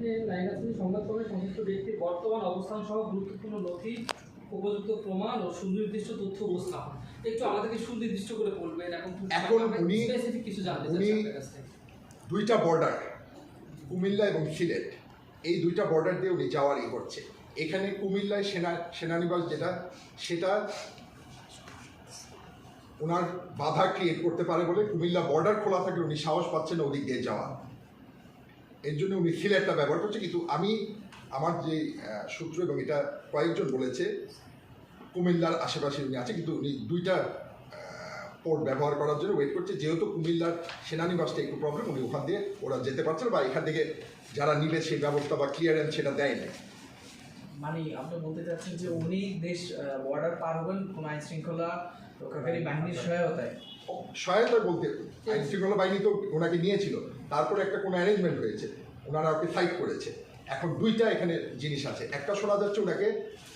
এখানে লাইন আছে সংবাদকর্মে সংশ্লিষ্ট ব্যক্তির বর্তমান অবস্থান সহ গুরুত্বপূর্ণ নথি উপযুক্ত প্রমাণ ও সুনির্দিষ্ট তথ্য উপস্থাপন। একটু আমাদেরকে সুনির্দিষ্ট করে বলবেন এখন এখন উনি- স্পেসিফিক কিছু জানতে আপনার দুইটা বর্ডার কুমিল্লা এবং সিলেট এই দুইটা বর্ডার দিয়ে উনি যাওয়ার ই করছে। এখানে কুমিল্লায় সেনা সেনানিবাস যেটা সেটা ওনার বাধা ক্রিয়েট করতে পারে বলে কুমিল্লা বর্ডার খোলা থাকে উনি সাহস পাচ্ছেন ওদিক দিয়ে যাওয়া। এর জন্য উনি সিলেটটা ব্যবহার করছে, কিন্তু আমি আমার যে সূত্র এবং এটা কয়েকজন বলেছে, কুমিল্লার আশেপাশে উনি আছে, কিন্তু উনি দুইটা পোর্ট ব্যবহার করার জন্য ওয়েট করছে। যেহেতু কুমিল্লার সেনানিবাসটা একটু প্রবলেম উনি ওখান দিয়ে ওরা যেতে পারছে না বা এখান থেকে যারা নিবে সেই ব্যবস্থা বা ক্লিয়ারেন্স সেটা দেয় না মানে আপনি বলতে চাচ্ছেন যে উনি দেশ বর্ডার পার হবেন কোন আইন শৃঙ্খলা রক্ষাকারী বাহিনীর সহায়তায়। সহায়তা বলতে আইন শৃঙ্খলা বাহিনী তো ওনাকে নিয়েছিল। তারপরে একটা কোনো অ্যারেঞ্জমেন্ট হয়েছে ওনারা ওকে সাইড করেছে। এখন দুইটা এখানে জিনিস আছে। একটা শোনা যাচ্ছে ওনাকে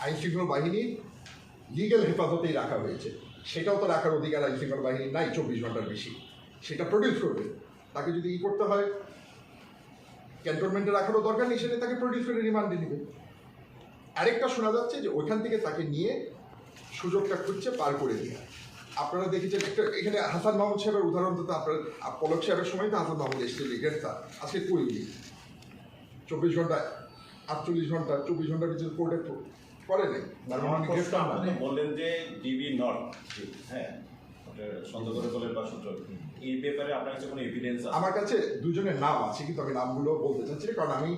আইন শৃঙ্খলা বাহিনী লিগ্যাল হেফাজতেই রাখা হয়েছে। সেটাও তো রাখার অধিকার আইন শৃঙ্খলা বাহিনী নাই চব্বিশ ঘণ্টার বেশি। সেটা প্রডিউস করবে। তাকে যদি ই করতে হয় ক্যান্টনমেন্টে রাখারও দরকার নেই সেটা তাকে প্রডিউস করে রিমান্ডে নেবে। আরেকটা শোনা যাচ্ছে যে ওইখান থেকে তাকে নিয়ে সুযোগটা খুঁজছে পার করে দিয়ে। আপনারা দেখেছেন একটা এখানে হাসান মাহমুদ সাহেবের উদাহরণ তো আপনার পলক সাহেবের সময় তো হাসান মাহমুদ এসেছিল গ্রেফতার। আজকে কই উনি? চব্বিশ ঘণ্টা আটচল্লিশ ঘণ্টা চব্বিশ ঘণ্টার ভিতরে কোর্টে করে নেই। মানে উনি গ্রেফতার না আপনি বললেন যে ডিবি নট হ্যাঁ। ওটা সন্দেহ করে বলে বা এই ব্যাপারে আপনার কাছে কোনো এভিডেন্স আছে? আমার কাছে দুজনের নাম আছে কিন্তু আমি নামগুলো বলতে চাচ্ছি কারণ আমি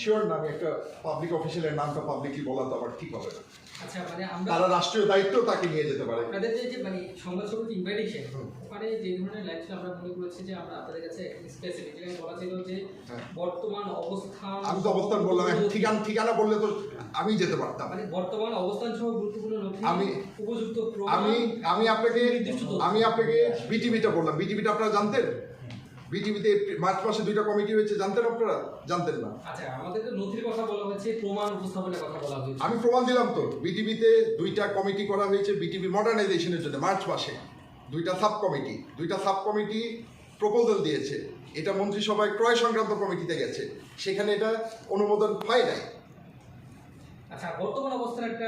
শিওর না। আমি একটা পাবলিক অফিসিয়ালের নামটা পাবলিকলি বলা তো আমার ঠিক হবে না। আচ্ছা মানে আমরা তারা রাষ্ট্রীয় দায়িত্ব তাকে নিয়ে যেতে পারে। আপনাদের যে মানে সংবাদ সমিতি ইনভাইটেশন ওখানে যে ধরনের ছিল আমরা মনে করেছি যে আমরা আপনাদের কাছে স্পেসিফিক যেখানে বলা ছিল যে হ্যাঁ। বর্তমান অবস্থান আমি তো অবস্থান বললাম ঠিকানা ঠিকানা বললে তো আমি যেতে পারতাম। মানে বর্তমান অবস্থান সহ গুরুত্বপূর্ণ নথি আমি- উপযুক্ত আমি আমি আপনাকে আমি আপনাকে বিটিভিটা বললাম। বিটিভিটা আপনারা জানতেন? বিটিভিতে মার্চ মাসে দুইটা কমিটি হয়েছে জানতেন আপনারা? জানতেন না। আচ্ছা আমাদের নথির কথা বলা হয়েছে প্রমাণ উপস্থাপনের কথা বলা হয়েছে। আমি প্রমাণ দিলাম তো। বিটিভিতে দুইটা কমিটি করা হয়েছে বিটিভি মডার্নাইজেশনের জন্য মার্চ মাসে। দুইটা সাব কমিটি দুইটা সাব কমিটি প্রপোজাল দিয়েছে। এটা মন্ত্রিসভায় ক্রয় সংক্রান্ত কমিটিতে গেছে। সেখানে এটা অনুমোদন হয় নাই। আচ্ছা বর্তমান একটা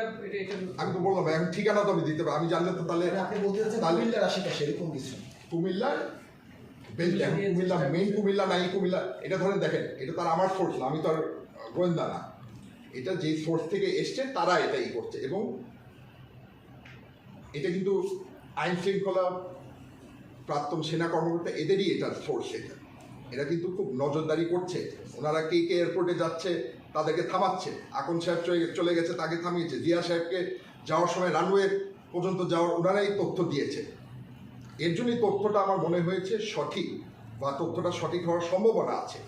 আমি তো বললাম এখন ঠিকানা তো আমি দিতে পারি আমি জানলে তো তাহলে আপনি বলতে চাচ্ছেন কুমিল্লার আশেপাশে এরকম কিছু। কুমিল্লার বেল- এখন কুমিল্লা মেইন কুমিল্লা নাই কুমিল্লা এটা ধরেন দেখেন এটা তার আমার সোর্স না আমি তো আর গোয়েন্দা না। এটা যে সোর্স থেকে এসছে তারা এটাই করছে এবং এটা কিন্তু আইন শৃঙ্খলা প্রাক্তন সেনা কর্মকর্তা এদেরই এটা সোর্স এটা। এরা কিন্তু খুব নজরদারি করছে। ওনারা কে কে এয়ারপোর্টে যাচ্ছে তাদেরকে থামাচ্ছে। আকন সাহেব চলে গেছে তাকে থামিয়েছে। জিয়া সাহেবকে যাওয়ার সময় রানওয়ে পর্যন্ত যাওয়ার ওনারাই তথ্য দিয়েছে। এর জন্যই তথ্যটা আমার মনে হয়েছে সঠিক বা তথ্যটা সঠিক হওয়ার সম্ভাবনা আছে।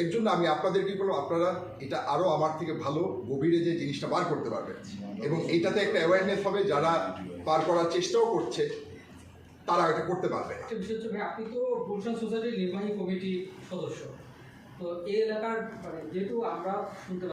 এর জন্য আমি আপনাদেরকে বলব, আপনারা এটা আরও আমার থেকে ভালো, গভীরে যে জিনিসটা বার করতে পারবেন। এবং এইটাতে একটা অ্যাওয়ারনেস হবে, যারা পার করার চেষ্টাও করছে, তারা এটা করতে পারবে না। ভাই, আপনি তো গুলশান সোসাইটির নির্বাহী কমিটি সদস্য। তো এই এলাকার মানে যেহেতু আমরা শুনতে